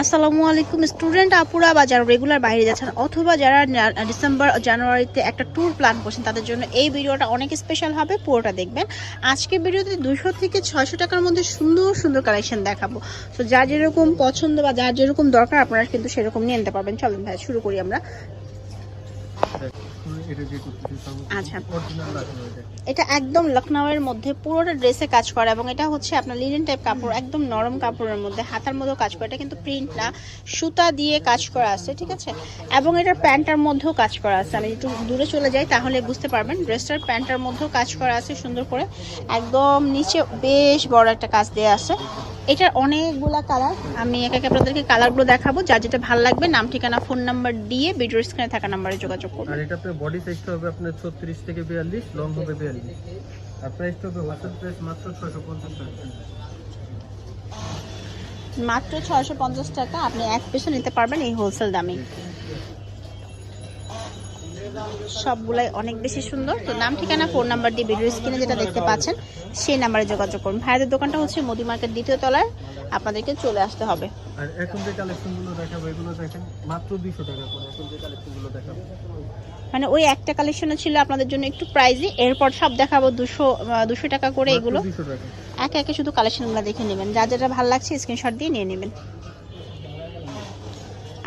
আসসালামু আলাইকুম, স্টুডেন্ট আপুরা বা যারা রেগুলার বাইরে যাচ্ছেন অথবা যারা ডিসেম্বর জানুয়ারিতে একটা ট্যুর প্ল্যান করছেন, তাদের জন্য এই ভিডিওটা অনেক স্পেশাল হবে, পুরোটা দেখবেন। আজকে ভিডিওতে দুশো থেকে ছয়শো টাকার মধ্যে সুন্দর সুন্দর কালেকশন দেখাবো। তো যার যেরকম পছন্দ বা যার যেরকম দরকার, আপনারা কিন্তু সেরকম নিয়ে নিতে পারবেন। চলেন ভাই, শুরু করি আমরা। এটা আচ্ছা। এটা একদম লখনউয়ের মধ্যে পুরোটা ড্রেসে কাজ করা এবং এটা হচ্ছে আপনার লিনেন টাইপ কাপড় একদম নরম কাপড়ের মধ্যে হাতার মধ্যেও কাজ করা। এটা কিন্তু প্রিন্ট না সুতা দিয়ে কাজ করা আছে ঠিক আছে? এবং এটার প্যান্টার মধ্যেও কাজ করা আছে। আমি একটু দূরে চলে যাই তাহলে বুঝতে পারবেন ড্রেসটার প্যান্টার মধ্যেও কাজ করা আছে সুন্দর করে। একদম নিচে বেশ বড় একটা কাজ দেওয়া আছে। এটার অনেকগুলা কালার। আমি এক এক আপনাদেরকে কালারগুলো দেখাবো। যা যেটা ভালো লাগবে নাম ঠিকানা ফোন নাম্বার দিয়ে ভিডিওর স্ক্রিনে থাকা নাম্বারে যোগাযোগ করুন। আর এটা আপনার বডি সাইজটা হবে আপনার 36 থেকে 42 লং হবে 42 আর প্রাইসটা হবে হোলসেল প্রাইস মাত্র 650 টাকা। মাত্র ছয়শো পঞ্চাশ টাকা। আপনি এক পিসও নিতে পারবেন এই হোলসেল দামে। সবগুলাই অনেক বেশি সুন্দর। তো নাম ঠিকানা ফোন নাম্বার দিয়ে ভিডিও স্ক্রিনে যেটা দেখতে পাচ্ছেন সেই নাম্বারে যোগাযোগ করুন। ভাইয়াদের দোকানটা হচ্ছে মোদি মার্কেট দ্বিতীয় তলায়। আপনাদেরকে চলে আসতে হবে। আর এখন যে কালেকশনগুলো দেখাবো এগুলো দেখেন মাত্র 200 টাকা করে এখন যে কালেকশনগুলো দেখাবো। মানে ওই একটা কালেকশনও ছিল আপনাদের জন্য একটু প্রাইজি এরপর সব দেখাবো দুশো দুশো টাকা করে এগুলো। 200 একে একে শুধু কালেকশনগুলো দেখে নেবেন। যা যেটা ভালো লাগছে স্ক্রিনশট দিয়ে নিয়ে নেবেন।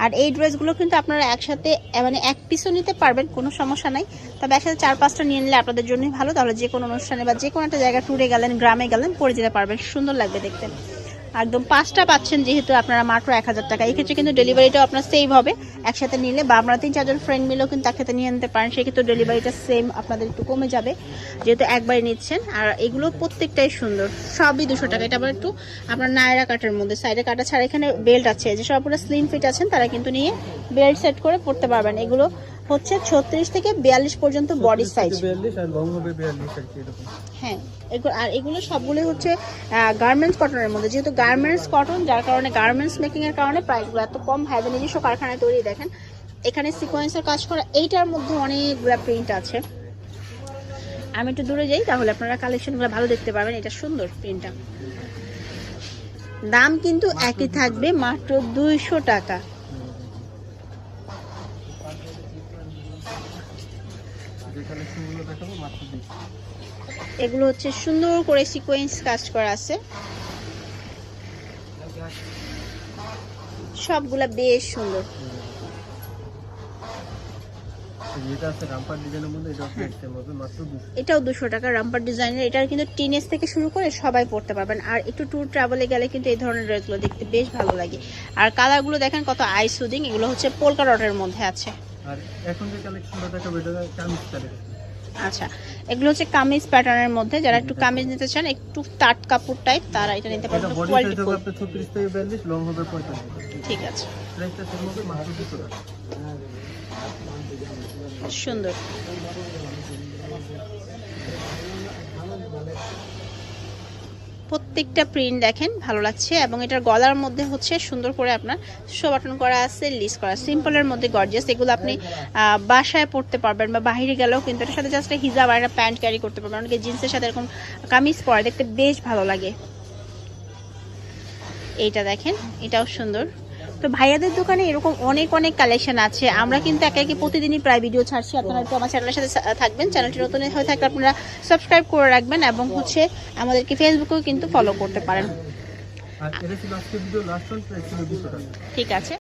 আর এই ড্রেসগুলো কিন্তু আপনারা একসাথে মানে এক পিসও নিতে পারবেন, কোনো সমস্যা নাই। তবে একসাথে চার পাঁচটা নিয়ে নিলে আপনাদের জন্যই ভালো। তাহলে যে কোনো অনুষ্ঠানে বা যে কোনো একটা জায়গায় ট্যুরে গেলেন, গ্রামে গেলেন, পরে যেতে পারবেন। সুন্দর লাগবে দেখতে। একদম পাঁচটা পাচ্ছেন যেহেতু আপনারা মাত্র এক হাজার টাকা। এই ক্ষেত্রে কিন্তু ডেলিভারিটাও আপনার সেভ হবে। একসাথে নিলে বা আপনারা তিন, চারজন ফ্রেন্ড মিলেও কিন্তু একসাথে নিয়ে নিতে পারেন। সেক্ষেত্রে ডেলিভারিটা সেম আপনাদের একটু কমে যাবে, যেহেতু একবারে নিচ্ছেন। আর এগুলো প্রত্যেকটাই সুন্দর, সবই দুশো টাকা। এটা আবার একটু আপনার নায়রা কাটার মধ্যে। সাইডে কাটা ছাড়া এখানে বেল্ট আছে। যে সব পুরো স্লিম ফিট আছেন, তারা কিন্তু নিয়ে বেল্ট সেট করে পড়তে পারবেন। এগুলো হচ্ছে ছত্রিশ থেকে বিয়াল্লিশ পর্যন্ত বডি সাইজ 42 আর লং হবে 42 আর কি এরকম। হ্যাঁ এগুলো আর এগুলো সবগুলোই হচ্ছে গার্মেন্টস কটনের মধ্যে। যেহেতু গার্মেন্টস কটন যার কারণে গার্মেন্টস মেকিং এর কারণে প্রাইসগুলো এত কম হাইবে নিজস্ব কারখানায় তৈরি দেখেন। এখানে সিকোয়েন্সের কাজ করা এইটার মধ্যে অনেকগুলো প্রিন্ট আছে। আমি একটু দূরে যাই তাহলে আপনারা কালেকশনগুলো ভালো দেখতে পাবেন এটা সুন্দর প্রিন্টটা দাম কিন্তু একই থাকবে মাত্র দুইশো টাকা যে কালেকশনগুলো দেখাবো মাত্র 200 এগুলো হচ্ছে সুন্দর করে সিকোয়েন্স কাজ করা আছে। সবগুলা বেশ সুন্দর। যেটা আছে রামপার ডিজাইনের মধ্যে এটা। প্রাইস সেম হবে মাত্র 200 এটাও দুশো টাকা রামপার ডিজাইনের এটার কিন্তু টিনেজ থেকে শুরু করে সবাই পড়তে পারবেন। আর একটু ট্যুর ট্রাভেলে গেলে কিন্তু এই ধরনের ড্রেসগুলো দেখতে বেশ ভালো লাগে। আর কালারগুলো দেখেন কত আই সুদিং এগুলো হচ্ছে পোলকা ডটের মধ্যে আছে। আর এখন যে কালেকশনটা দেখাবো এটা কামিজ কালেকশন আচ্ছা এগুলো হচ্ছে কামিজ প্যাটার্নের মধ্যে। যারা একটু কামিজ নিতে চান একটু তাট কাপড় টাইপ তারা এটা নিতে এটা কোয়ালিটি সাইজ হবে 36 থেকে 42 লং হবে 45 ঠিক আছে। প্রাইসটা সেম হবে মাত্র 200 টাকা সুন্দর। প্রত্যেকটা প্রিন্ট দেখেন, ভালো লাগছে এবং এটার গলার মধ্যে হচ্ছে সুন্দর করে আপনার শো বাটন করা আছে লিস করা সিম্পলের মধ্যে গর্জিয়াস এগুলো আপনি বাসায় পড়তে পারবেন বা বাইরে গেলেও কিন্তু এটার সাথে জাস্ট হিজাব আর একটা প্যান্ট ক্যারি করতে পারবেন। অনেকে জিন্সের সাথে এরকম কামিজ পরে, দেখতে বেশ ভালো লাগে। এইটা দেখেন, এটাও সুন্দর। তো ভাইয়াদের দোকানে এরকম অনেক অনেক কালেকশন আছে। আমরা কিন্তু একে একে প্রতিদিনই প্রায় ভিডিও ছাড়ছি। আপনারা একটু আমার চ্যানেলের সাথে থাকবেন। চ্যানেলটি নতুন হয়ে থাকলে আপনারা সাবস্ক্রাইব করে রাখবেন এবং হচ্ছে আমাদেরকে ফেসবুকেও কিন্তু ফলো করতে পারেন। আর এটা ছিল আজকে ভিডিও লাস্ট ওয়ান প্রাইস ছিল 200 টাকা। ঠিক আছে।